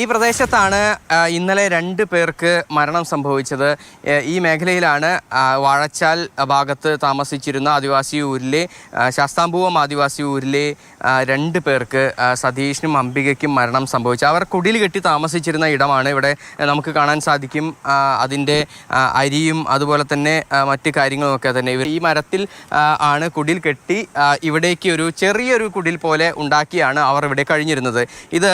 ഈ പ്രദേശത്താണ് ഇന്നലെ രണ്ട് പേർക്ക് മരണം സംഭവിച്ചത്. ഈ മേഖലയിലാണ് വാഴച്ചാൽ ഭാഗത്ത് താമസിച്ചിരുന്ന ആദിവാസി ഊരിലെ ശാസ്താംപൂവം ആദിവാസി ഊരിലെ രണ്ട് പേർക്ക് സതീഷിനും അംബികയ്ക്കും മരണം സംഭവിച്ചു. അവർ കുടിൽ കെട്ടി താമസിച്ചിരുന്ന ഇടമാണ് ഇവിടെ നമുക്ക് കാണാൻ സാധിക്കും. അതിന്റെ അരിയും അതുപോലെ തന്നെ മറ്റ് കാര്യങ്ങളുമൊക്കെ തന്നെ. ഇവർ ഈ മരത്തിൽ ആണ് കുടിൽ കെട്ടി ഇവിടേക്ക് ഒരു ചെറിയൊരു കുടിൽ പോലെ ഉണ്ടാക്കിയാണ് അവർ ഇവിടെ കഴിഞ്ഞിരുന്നത്. ഇത്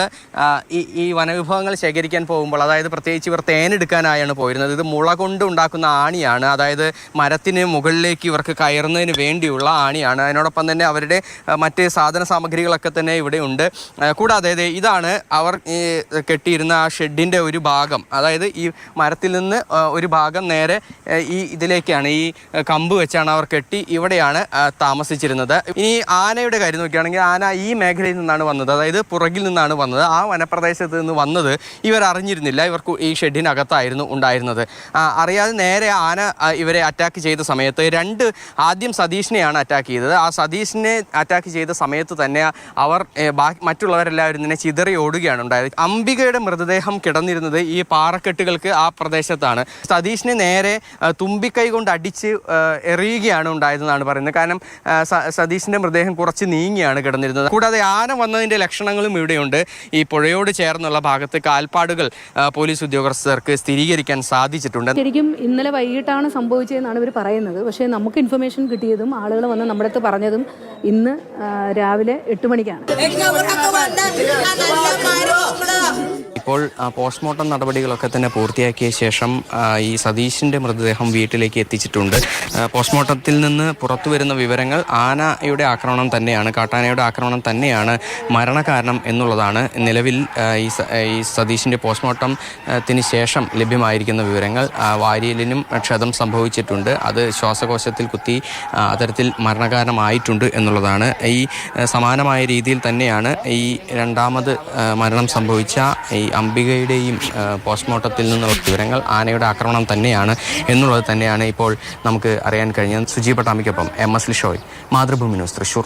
ഈ ഈ വനവിഭവങ്ങൾ ശേഖരിക്കാൻ പോകുമ്പോൾ അതായത് പ്രത്യേകിച്ച് ഇവർ തേനെടുക്കാനായാണ് പോയിരുന്നത്. ഇത് മുള കൊണ്ട് ഉണ്ടാക്കുന്ന ആണിയാണ്. അതായത് മരത്തിന് മുകളിലേക്ക് ഇവർക്ക് കയറുന്നതിന് വേണ്ടിയുള്ള ആണിയാണ്. അതിനോടൊപ്പം തന്നെ അവരുടെ മറ്റ് സാധന സാമഗ്രികളൊക്കെ തന്നെ ഇവിടെ ഉണ്ട്. കൂടാതെ ഇതാണ് അവർ കെട്ടിയിരുന്ന ആ ഷെഡിന്റെ ഒരു ഭാഗം. അതായത് ഈ മരത്തിൽ നിന്ന് ഒരു ഭാഗം നേരെ ഈ ഇതിലേക്കാണ് ഈ കമ്പ് വെച്ചാണ് അവർ കെട്ടി ഇവിടെയാണ് താമസിച്ചിരുന്നത്. ഇനി ആനയുടെ കാര്യം നോക്കുകയാണെങ്കിൽ ആന ഈ മേഖലയിൽ നിന്നാണ് വന്നത്. അതായത് പുറകിൽ നിന്നാണ് വന്നത്. ആ വനപ്രദേശത്ത് നിന്ന് വന്നത് ഇവർ അറിഞ്ഞിരുന്നില്ല ഇവർക്ക് ഈ ഷെഡിനകത്തായിരുന്നു ഉണ്ടായിരുന്നത്. അറിയാതെ നേരെ ആന ഇവരെ അറ്റാക്ക് ചെയ്ത സമയത്ത് രണ്ട് ആദ്യം സതീഷിനെയാണ് അറ്റാക്ക് ചെയ്തത്. ആ സതീഷിനെ അറ്റാക്ക് ചെയ്ത സമയത്ത് തന്നെ അവർ മറ്റുള്ളവരെല്ലാവരും തന്നെ ചിതറി ഓടുകയാണ് ഉണ്ടായത്. അംബികയുടെ മൃതദേഹം കിടന്നിരുന്നത് ഈ പാറക്കെട്ടുകൾക്ക് ആ പ്രദേശത്താണ്. സതീഷിനെ നേരെ തുമ്പിക്കൈ കൊണ്ട് അടിച്ച് എറിയുകയാണ് ഉണ്ടായതെന്നാണ് പറയുന്നത്. കാരണം സതീഷിന്റെ മൃതദേഹം കുറച്ച് നീങ്ങിയാണ് കിടന്നിരുന്നത്. കൂടാതെ ആന വന്നതിന്റെ ലക്ഷണങ്ങളും ഇവിടെയുണ്ട്. ഈ പുഴയോട് ചേർന്നുള്ള ഭാഗത്ത് കാൽപ്പാടുകൾ പോലീസ് ഉദ്യോഗസ്ഥർക്ക് സ്ഥിരീകരിക്കാൻ സാധിച്ചിട്ടുണ്ട്. ശരിക്കും ഇന്നലെ വൈകിട്ടാണ് സംഭവിച്ചതെന്നാണ് ഇവർ പറയുന്നത്. പക്ഷേ നമുക്ക് ഇൻഫർമേഷൻ കിട്ടിയതും ആളുകൾ വന്ന് നമ്മുടെ അടുത്ത് പറഞ്ഞതും ഇന്ന് രാവിലെ എട്ട് മണിക്കാണ്. ഇപ്പോൾ പോസ്റ്റ്മോർട്ടം നടപടികളൊക്കെ തന്നെ പൂർത്തിയാക്കിയ ശേഷം ഈ സതീഷിന്റെ മൃതദേഹം വീട്ടിലേക്ക് എത്തിച്ചിട്ടുണ്ട്. പോസ്റ്റ്മോർട്ടത്തിൽ നിന്ന് പുറത്തു വരുന്ന വിവരങ്ങൾ ആനയുടെ ആക്രമണം തന്നെയാണ് കാട്ടാനയുടെ ആക്രമണം തന്നെയാണ് മരണകാരണം എന്നുള്ളതാണ് നിലവിൽ ഈ ഈ സതീഷിന്റെ പോസ്റ്റ്മോർട്ടത്തിന് ശേഷം ലഭ്യമായിരിക്കുന്ന വിവരങ്ങൾ. വാരിയലിനും ക്ഷതം സംഭവിച്ചിട്ടുണ്ട്. അത് ശ്വാസകോശത്തിൽ കുത്തി അത്തരത്തിൽ മരണകാരണമായിട്ടുണ്ട് എന്നുള്ളതാണ്. ഈ സമാനമായ രീതിയിൽ തന്നെയാണ് ഈ രണ്ടാമത് മരണം സംഭവിച്ച ഈ അംബികയുടെയും പോസ്റ്റ്മോർട്ടത്തിൽ നിന്നുള്ള വിവരങ്ങൾ ആനയുടെ ആക്രമണം തന്നെയാണ് എന്നുള്ളത് തന്നെയാണ് ഇപ്പോൾ നമുക്ക് അറിയാൻ കഴിഞ്ഞത്. Suji പട്ടാമിക്കൊപ്പം M S Lishoy Mathrubhumi news Thrissur.